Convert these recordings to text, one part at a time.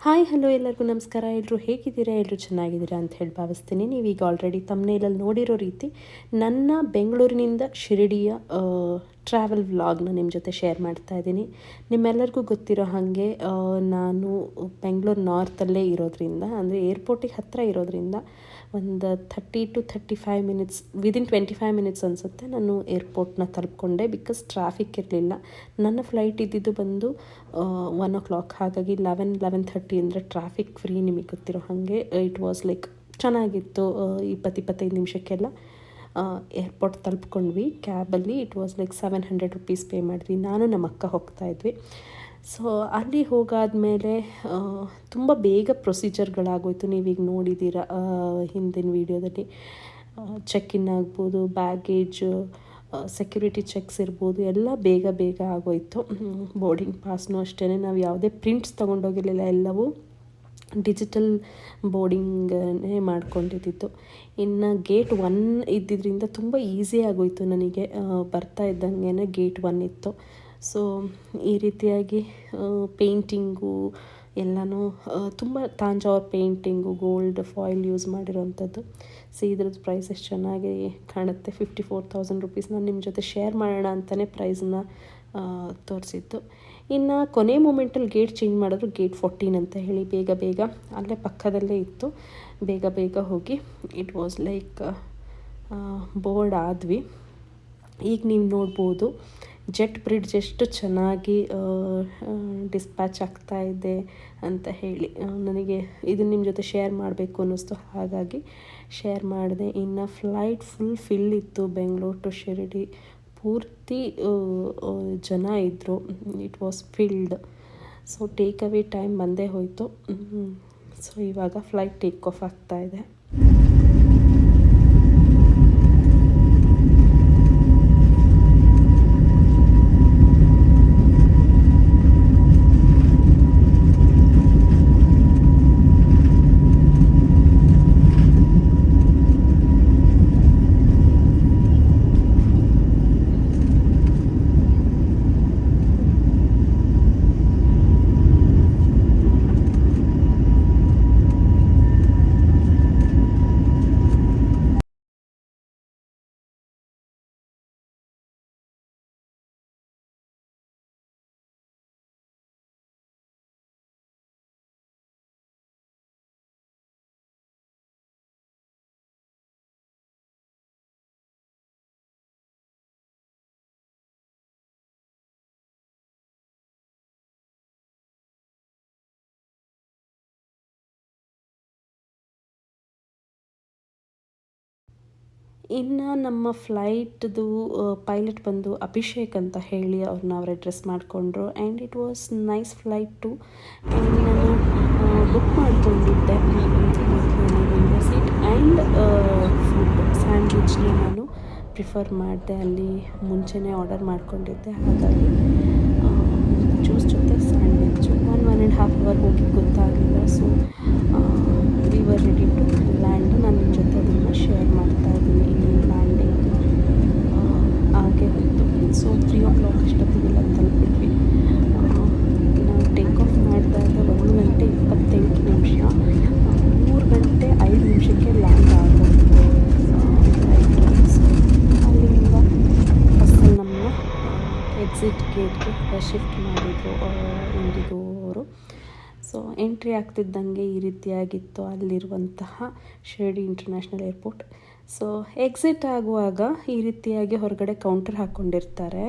Hi, hello ಎಲ್ಲರಿಗೂ ನಮಸ್ಕಾರ. ಎಲ್ಲರೂ ಹೇಗಿದ್ದೀರಾ? ಎಲ್ಲರೂ ಚೆನ್ನಾಗಿದ್ದೀರಾ ಅಂತ ಹೇಳಿ ಭಾವಿಸ್ತೀನಿ. ನೀವೀಗ ಆಲ್ರೆಡಿ ತಮ್ಮನೇಲಲ್ಲಿ ನೋಡಿರೋ ರೀತಿ ನನ್ನ ಬೆಂಗಳೂರಿನಿಂದ ಶಿರಡಿಯ ಟ್ರಾವೆಲ್ ವ್ಲಾಗ್ನ ನಿಮ್ಮ ಜೊತೆ ಶೇರ್ ಮಾಡ್ತಾ ಇದ್ದೀನಿ. ನಿಮ್ಮೆಲ್ಲರಿಗೂ ಗೊತ್ತಿರೋ ಹಾಗೆ ನಾನು ಬೆಂಗಳೂರು ನಾರ್ತಲ್ಲೇ ಇರೋದ್ರಿಂದ, ಅಂದರೆ ಏರ್ಪೋರ್ಟಿಗೆ ಹತ್ತಿರ ಇರೋದ್ರಿಂದ ಒಂದು thirty to thirty five minutes within twenty five minutes ಅನಿಸುತ್ತೆ ನಾನು ಏರ್ಪೋರ್ಟ್ನ ತಲುಪ್ಕೊಂಡೆ. ಬಿಕಾಸ್ ಟ್ರಾಫಿಕ್ ಇರಲಿಲ್ಲ. ನನ್ನ ಫ್ಲೈಟ್ ಇದ್ದಿದ್ದು ಬಂದು ಒನ್ ಓ ಕ್ಲಾಕ್ ಹಾಗಾಗಿ ಲೆವೆನ್ ಲೆವೆನ್ ಥರ್ಟಿ ಅಂದರೆ ಟ್ರಾಫಿಕ್ ಫ್ರೀ ನಿಮಗೆ ಗೊತ್ತಿರೋ ಹಾಗೆ. ಇಟ್ ವಾಸ್ ಲೈಕ್ ಚೆನ್ನಾಗಿತ್ತು ಇಪ್ಪತ್ತು, ಇಪ್ಪತ್ತೈದು ನಿಮಿಷಕ್ಕೆಲ್ಲ. ಏರ್ಪೋರ್ಟ್ ತಲುಪ್ಕೊಂಡ್ವಿ. ಕ್ಯಾಬಲ್ಲಿ it was like seven hundred rupees pay ಮಾಡಿದ್ವಿ. ನಾನು, ನಮ್ಮ ಅಕ್ಕ ಹೋಗ್ತಾ ಇದ್ವಿ. ಸೊ ಅಲ್ಲಿ ಹೋಗಾದಮೇಲೆ ತುಂಬ ಬೇಗ ಪ್ರೊಸೀಜರ್ಗಳಾಗೋಯ್ತು ನೀವೀಗ ನೋಡಿದ್ದೀರ ಹಿಂದಿನ ವೀಡಿಯೋದಲ್ಲಿ ಚೆಕ್ ಇನ್ ಆಗ್ಬೋದು ಬ್ಯಾಗೇಜು ಸೆಕ್ಯೂರಿಟಿ ಚೆಕ್ಸ್ ಇರ್ಬೋದು. ಎಲ್ಲ ಬೇಗ ಬೇಗ ಆಗೋಯ್ತು. ಬೋರ್ಡಿಂಗ್ ಪಾಸ್ನೂ ಅಷ್ಟೇ ನಾವು ಯಾವುದೇ ಪ್ರಿಂಟ್ಸ್ ತೊಗೊಂಡೋಗಿರಲಿಲ್ಲ, ಎಲ್ಲವೂ ಡಿಜಿಟಲ್ ಬೋರ್ಡಿಂಗನ್ನೇ ಮಾಡ್ಕೊಂಡಿದ್ದಿತ್ತು. ಇನ್ನು ಗೇಟ್ ಒನ್ ಇದ್ದಿದ್ದರಿಂದ ತುಂಬ ಈಸಿ ಆಗೋಯಿತು ನನಗೆ ಬರ್ತಾ ಇದ್ದಂಗೆ ಗೇಟ್ ಒನ್ ಇತ್ತು. ಸೊ, ಈ ರೀತಿಯಾಗಿ ಪೇಂಟಿಂಗು ಎಲ್ಲನೂ ತುಂಬ Thanjavur painting, gold foil use ಮಾಡಿರೋವಂಥದ್ದು so, ಇದ್ರದ್ದು ಪ್ರೈಸ್ ಎಷ್ಟು ಚೆನ್ನಾಗಿ ಕಾಣುತ್ತೆ. Fifty four thousand rupees. ನಾನು ನಿಮ್ಮ ಜೊತೆ ಶೇರ್ ಮಾಡೋಣ ಅಂತಲೇ ಪ್ರೈಸ್ನ ತೋರಿಸಿದ್ದು. ಇನ್ನು ಕೊನೆ ಮೂಮೆಂಟಲ್ಲಿ ಗೇಟ್ ಚೇಂಜ್ ಮಾಡಿದ್ರು ಗೇಟ್ ಫೋರ್ಟೀನ್ ಅಂತ ಹೇಳಿ ಬೇಗ ಬೇಗ ಅಲ್ಲೇ ಪಕ್ಕದಲ್ಲೇ ಇತ್ತು. ಬೇಗ ಬೇಗ ಹೋಗಿ ಇಟ್ ವಾಸ್ ಲೈಕ್ ಬೋರ್ಡ್ ಆದ್ವಿ. ಈಗ ನೀವು ನೋಡ್ಬೋದು ಜೆಟ್ ಬ್ರಿಡ್ಜ್ ಎಷ್ಟು ಚೆನ್ನಾಗಿ ಡಿಸ್ಪ್ಯಾಚ್ ಆಗ್ತಾ ಇದೆ ಅಂತ ಹೇಳಿ. ನನಗೆ ಇದು ನಿಮ್ಮ ಜೊತೆ ಶೇರ್ ಮಾಡಬೇಕು ಅನ್ನಿಸ್ತು. ಹಾಗಾಗಿ ಶೇರ್ ಮಾಡಿದೆ. ಇನ್ನು ಫ್ಲೈಟ್ ಫುಲ್ ಫಿಲ್ ಇತ್ತು ಬೆಂಗಳೂರು ಟು ಶಿರಡಿ. ಪೂರ್ತಿ ಜನ ಇದ್ದರು it was filled so take away time ಬಂದೇ ಹೋಯಿತು. ಸೊ ಇವಾಗ ಫ್ಲೈಟ್ ಟೇಕ್ ಆಫ್ ಆಗ್ತಾ ಇನ್ನು ನಮ್ಮ ಫ್ಲೈಟ್ದು ಪೈಲಟ್ ಬಂದು ಅಭಿಷೇಕ್ ಅಂತ ಹೇಳಿ ಅವ್ರನ್ನ ಅವ್ರ ಅಡ್ರೆಸ್ ಮಾಡಿಕೊಂಡ್ರು. And it was nice flight flight ನಾನು ಬುಕ್ ಮಾಡಿಕೊಂಡಿದ್ದೆ. ಸೀಟ್ ಆ್ಯಂಡ್ ಫುಡ್ ಸ್ಯಾಂಡ್ವಿಚ್ನ ನಾನು ಪ್ರಿಫರ್ ಮಾಡಿದೆ. ಅಲ್ಲಿ ಮುಂಚೆನೇ ಆರ್ಡರ್ ಮಾಡಿಕೊಂಡಿದ್ದೆ. ಹಾಗಾಗಿ ಜ್ಯೂಸ್ ಜೊತೆ sandwich one one and half hour ಹೋಗಿ ಗೊತ್ತಾಗಲಿಲ್ಲ so we were ready to land ನಾನು ನಿಮ್ಮ ಜೊತೆ ಅದನ್ನು ಶೇರ್ ಮಾಡ್ತಾ ಇದ್ದೀನಿ ಇಲ್ಲಿ ಲ್ಯಾಂಡಿಂಗ್ ಹಾಗೆ ಹೋಯಿತು ಸೊ ತ್ರೀ ಓ ಕ್ಲಾಕ್ ಅಷ್ಟೊತ್ತಿಗೆಲ್ಲ ತಲುಪಿದ್ವಿ ಆ, ನಾವು ಟೇಕ್ ಆಫ್ ಮಾಡಿದಾಗ ಒಂದು ಗಂಟೆ ಇಪ್ಪತ್ತೆಂಟು ನಿಮಿಷ ಮೂರು ಗಂಟೆ ಐದು ನಿಮಿಷಕ್ಕೆ ಲ್ಯಾಂಡ್ ಆಗೋದು ಅಲ್ಲಿಂದ ಬಸ್ಸಲ್ಲಿ ನಮ್ಮನ್ನ ಎಕ್ಸಿಟ್ ಗೇಟ್ಗೆ ಶಿಫ್ಟ್ ಮಾಡಿದರು ಇಂಡಿಗೋ ಅವರು. ಸೊ ಎಂಟ್ರಿ ಆಗ್ತಿದ್ದಂಗೆ ಈ ರೀತಿಯಾಗಿತ್ತು ಅಲ್ಲಿರುವಂತಹ Shirdi international airport so exit ಆಗುವಾಗ ಈ ರೀತಿಯಾಗಿ ಹೊರಗಡೆ ಕೌಂಟರ್ ಹಾಕ್ಕೊಂಡಿರ್ತಾರೆ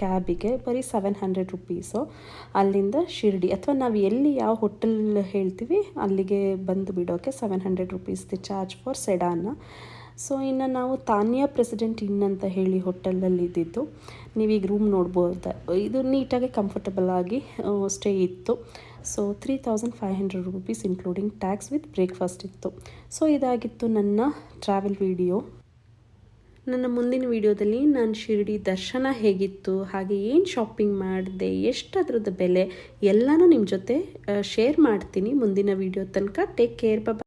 ಕ್ಯಾಬಿಗೆ ಬರೀ ಸೆವೆನ್ ಹಂಡ್ರೆಡ್ ರುಪೀಸು ಅಲ್ಲಿಂದ ಶಿರ್ಡಿ, ಅಥವಾ ನಾವು ಎಲ್ಲಿ ಯಾವ ಹೋಟೆಲ್ ಹೇಳ್ತೀವಿ, ಅಲ್ಲಿಗೆ ಬಂದು ಬಿಡೋಕ್ಕೆ seven hundred rupees the charge for sedan so ಇನ್ನು ನಾವು ತಾನಿಯಾ ಪ್ರೆಸಿಡೆಂಟ್ ಇನ್ ಅಂತ ಹೇಳಿ ಹೋಟೆಲಲ್ಲಿ ಇದ್ದಿದ್ದು ನೀವೀಗ ರೂಮ್ ನೋಡ್ಬೋದು. ಇದು ನೀಟಾಗಿ ಕಂಫರ್ಟಬಲ್ ಆಗಿ ಸ್ಟೇ ಇತ್ತು. So three thousand five hundred rupees including tax with breakfast ಇತ್ತು. ಸೊ ಇದಾಗಿತ್ತು ನನ್ನ ಟ್ರಾವೆಲ್ ವಿಡಿಯೋ ನನ್ನ ಮುಂದಿನ ವಿಡಿಯೋದಲ್ಲಿ ನಾನು ಶಿರಡಿ ದರ್ಶನ ಹೇಗಿತ್ತು, ಹಾಗೆ ಏನು ಶಾಪಿಂಗ್ ಮಾಡಿದೆ ಎಷ್ಟು ಅದ್ರದ್ದು ಬೆಲೆ ಎಲ್ಲನೂ ನಿಮ್ಮ ಜೊತೆ ಶೇರ್ ಮಾಡ್ತೀನಿ ಮುಂದಿನ ವಿಡಿಯೋ ತನಕ. ಟೇಕ್ ಕೇರ್ ಬ